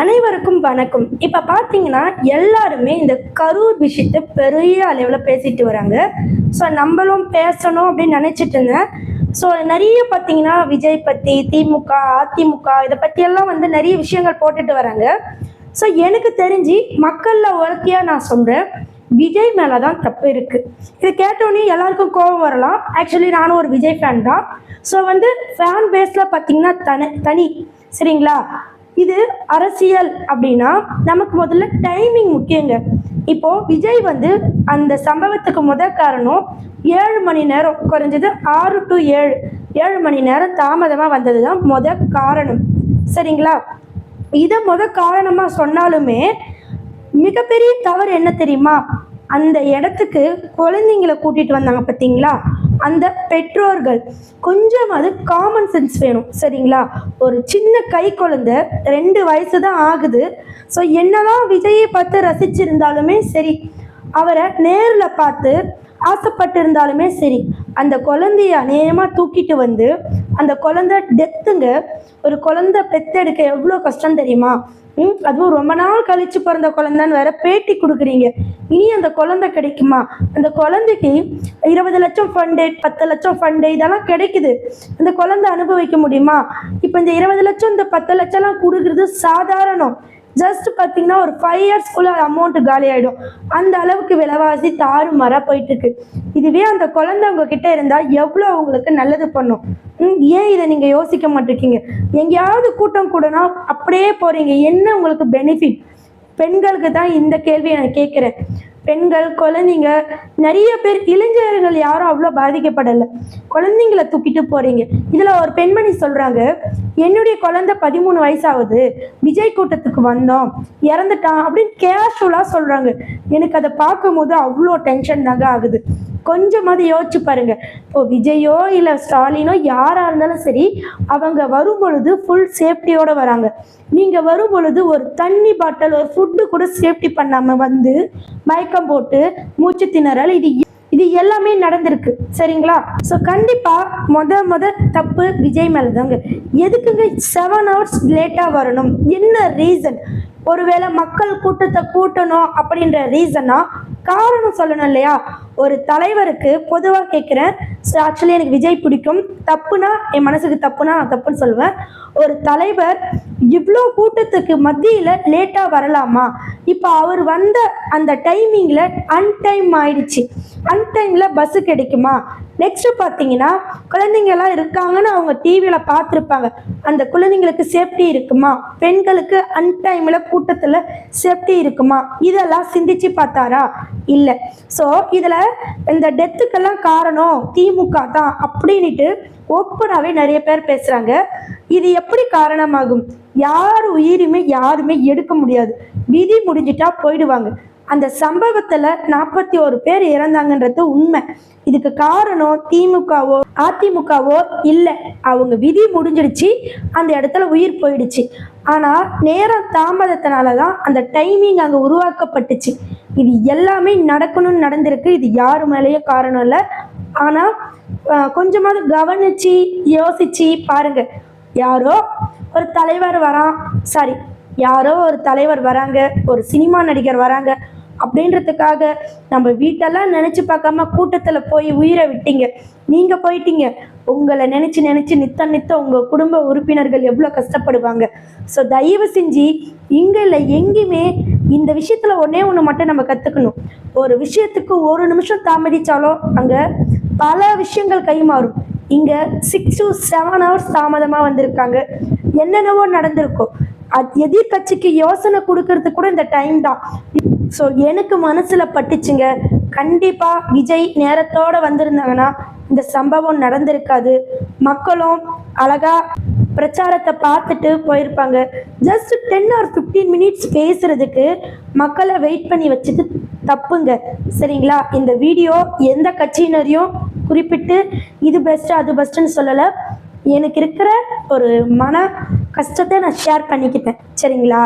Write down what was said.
அனைவருக்கும் வணக்கம். இப்போ பார்த்தீங்கன்னா எல்லாருமே இந்த கரூர் விஷயத்தை பெரிய அளவில் பேசிட்டு வராங்க. ஸோ நம்மளும் பேசணும் அப்படின்னு நினச்சிட்டு இருந்தேன். ஸோ நிறைய பார்த்தீங்கன்னா விஜய் பற்றி திமுக அதிமுக இதை பற்றியெல்லாம் வந்து நிறைய விஷயங்கள் போட்டுட்டு வராங்க. ஸோ எனக்கு தெரிஞ்சு மக்களில் ஒருத்தியாக நான் சொல்கிறேன் விஜய் மேலே தான் தப்பு இருக்குது இது கேட்டோன்னே எல்லாருக்கும் கோபம் வரலாம். ஆக்சுவலி நானும் ஒரு விஜய் ஃபேன் தான். ஸோ வந்து ஃபேன் பேஸில் பார்த்தீங்கன்னா தனி தனி சரிங்களா? இது அரசியல் அப்படின்னா நமக்கு முதல்ல டைமிங் முக்கியங்க. இப்போ விஜய் வந்து அந்த சம்பவத்துக்கு முத காரணம் ஏழு மணி நேரம் குறைஞ்சது ஆறு டு ஏழு ஏழு மணி நேரம் தாமதமாக வந்தது தான் முத காரணம். சரிங்களா? இதை முத காரணமாக சொன்னாலுமே மிகப்பெரிய தவறு என்ன தெரியுமா? அந்த இடத்துக்கு குழந்தைங்களை கூட்டிட்டு வந்தாங்க பார்த்தீங்களா? அந்த பெற்றோர்கள் கொஞ்சம் அது காமன் சென்ஸ் வேணும் சரிங்களா? ஒரு சின்ன கை குழந்தை ரெண்டு வயசு தான் ஆகுது. ஸோ என்னதான் விஜயை பார்த்து ரசிச்சிருந்தாலுமே சரி அவரை நேரில் பார்த்து ஆசைப்பட்டு இருந்தாலுமே சரி அந்த குழந்தைய அநேகமாக தூக்கிட்டு வந்து அந்த குழந்தை டெத்துங்க ஒரு குழந்தை பெத்தெடுக்க எவ்வளோ கஷ்டம் தெரியுமா? ம் அதுவும் ரொம்ப நாள் கழிச்சு பிறந்த குழந்தைன்னு வேற பேட்டி கொடுக்குறீங்க. இனி அந்த குழந்தை கிடைக்குமா? அந்த குழந்தைக்கு இருபது லட்சம் ஃபண்டு பத்து லட்சம் ஃபண்டு இதெல்லாம் கிடைக்குது. அந்த குழந்தை அனுபவிக்க முடியுமா? இப்போ இந்த இருபது லட்சம் இந்த பத்து லட்சம்லாம் கொடுக்குறது சாதாரணம். ஜஸ்ட் பார்த்தீங்கன்னா ஒரு ஃபைவ் இயர்ஸ்க்குள்ள அமௌண்ட் காலி ஆகிடும் அந்த அளவுக்கு விலைவாசி தாறுமாறாக போயிட்டு இருக்கு இதுவே அந்த குழந்தை உங்ககிட்ட இருந்தால் எவ்வளோ அவங்களுக்கு நல்லது பண்ணும். ஏன் இதை நீங்கள் யோசிக்க மாட்டிருக்கீங்க? எங்கேயாவது கூட்டம் கூடனா அப்படியே போகிறீங்க என்ன உங்களுக்கு பெனிஃபிட் பெண்களுக்கு தான் இந்த கேள்வியை நான் கேட்குறேன். பெண்கள் குழந்தைங்க நிறைய பேர் இளைஞர்கள் யாரும் அவ்வளோ பாதிக்கப்படலை. குழந்தைங்கள தூக்கிட்டு போகிறீங்க இதில் ஒரு பெண்மணி சொல்கிறாங்க என்னுடைய குழந்தை பதிமூணு வயசாகுது. விஜய் கூட்டத்துக்கு வந்தோம். இறந்துட்டான் அப்படின்னு கேஷுவலாக சொல்றாங்க. எனக்கு அதை பார்க்கும்போது அவ்வளோ டென்ஷன் தாங்க ஆகுது. கொஞ்சமாவது யோசிச்சு பாருங்க. இப்போ விஜயோ இல்லை ஸ்டாலினோ யாராக இருந்தாலும் சரி அவங்க வரும் பொழுது ஃபுல் சேஃப்டியோட வராங்க. நீங்கள் வரும் பொழுது ஒரு தண்ணி பாட்டில் ஒரு ஃபுட்டு கூட சேஃப்டி பண்ணாமல் வந்து மயக்கம் போட்டு மூச்சு திணறல் இது இது எல்லாமே நடந்திருக்கு சரிங்களா? ஸோ கண்டிப்பாக முத முத தப்பு விஜய் மேலே தாங்க எதுக்குங்க செவன் ஹவர்ஸ் லேட்டாக வரணும்? என்ன ரீசன் ஒருவேளை மக்கள் கூட்டத்தை கூட்டணும் அப்படின்ற ரீசனா காரணம் சொல்லணும் இல்லையா? ஒரு தலைவருக்கு பொதுவாக கேட்குறேன் ஸோ ஆக்சுவலி எனக்கு விஜய் பிடிக்கும். தப்புனா என் மனசுக்கு தப்புனா நான் தப்புன்னு சொல்லுவேன். ஒரு தலைவர் இவ்வளோ கூட்டத்துக்கு மத்தியில் லேட்டாக வரலாமா? இப்போ அவர் வந்த அந்த டைமிங்கில் அன்டைம் ஆயிடுச்சு. அன்டைமில் பஸ்ஸு கிடைக்குமா? நெக்ஸ்ட் பார்த்தீங்கன்னா குழந்தைங்கெல்லாம் இருக்காங்கன்னு அவங்க டிவியில் பார்த்துருப்பாங்க. அந்த குழந்தைங்களுக்கு சேஃப்டி இருக்குமா? பெண்களுக்கு அன்டைமில் கூட்டத்தில் சேஃப்டி இருக்குமா? இதெல்லாம் சிந்திச்சு பார்த்தாரா? இல்லை. ஸோ இதில் இந்த டெத்துக்கெல்லாம் காரணம் திமுக தான் அப்படின்ட்டு ஓப்பனாகவே நிறைய பேர் பேசுகிறாங்க இது எப்படி காரணமாகும்? யார் உயிருமே யாருமே எடுக்க முடியாது. விதி முடிஞ்சிட்டா போயிடுவாங்க. அந்த சம்பவத்தில் நாற்பத்தி ஒரு பேர் இறந்தாங்கன்றது உண்மை. இதுக்கு காரணம் திமுகவோ அதிமுகவோ இல்லை. அவங்க விதி முடிஞ்சிடுச்சு. அந்த இடத்துல உயிர் போயிடுச்சு. ஆனால் நேரம் தாமதத்தினால தான் அந்த டைமிங் அங்கே உருவாக்கப்பட்டுச்சு. இது எல்லாமே நடக்கணும்னு நடந்திருக்கு. இது யார் மேலேயும் காரணம் இல்லை. ஆனால் கொஞ்சமாவது கவனிச்சு யோசிச்சு பாருங்க. யாரோ ஒரு தலைவர் வரான். சாரி யாரோ ஒரு தலைவர் வராங்க. ஒரு சினிமா நடிகர் வராங்க. அப்படின்றதுக்காக நம்ம வீட்டெல்லாம் நினச்சி பார்க்காம கூட்டத்தில் போய் உயிரை விட்டீங்க. நீங்கள் போயிட்டீங்க. உங்களை நினச்சி நினச்சி நித்த நித்த உங்கள் குடும்ப உறுப்பினர்கள் எவ்வளோ கஷ்டப்படுவாங்க. ஸோ தயவு செஞ்சு இங்கே இல்லை எங்கேயுமே இந்த விஷயத்தில் ஒன்றே ஒன்று மட்டும் நம்ம கற்றுக்கணும் ஒரு விஷயத்துக்கு ஒரு நிமிஷம் தாமதிச்சாலும் அங்கே பல விஷயங்கள் கைமாறும் இங்கே சிக்ஸ் டு செவன் ஹவர்ஸ் தாமதமாக வந்திருக்காங்க. என்னென்னவோ நடந்திருக்கும். அது எதிர்கட்சிக்கு யோசனை கொடுக்கறதுக்கு கூட இந்த டைம் தான். ஸோ எனக்கு மனசில் பட்டுச்சுங்க. கண்டிப்பாக விஜய் நேரத்தோடு வந்திருந்தாங்கன்னா இந்த சம்பவம் நடந்திருக்காது. மக்களும் அழகா பிரச்சாரத்தை பார்த்துட்டு போயிருப்பாங்க. Just ten or fifteen minutes பேசுறதுக்கு மக்களை வெயிட் பண்ணி வச்சுட்டு தப்புங்க. சரிங்களா? இந்த வீடியோ எந்த கட்சியினரையும் குறிப்பிட்டு இது பெஸ்ட்டு அது பெஸ்ட்டுன்னு சொல்லலை. எனக்கு இருக்கிற ஒரு மன கஷ்டத்தை நான் ஷேர் பண்ணிக்கிட்டேன். சரிங்களா?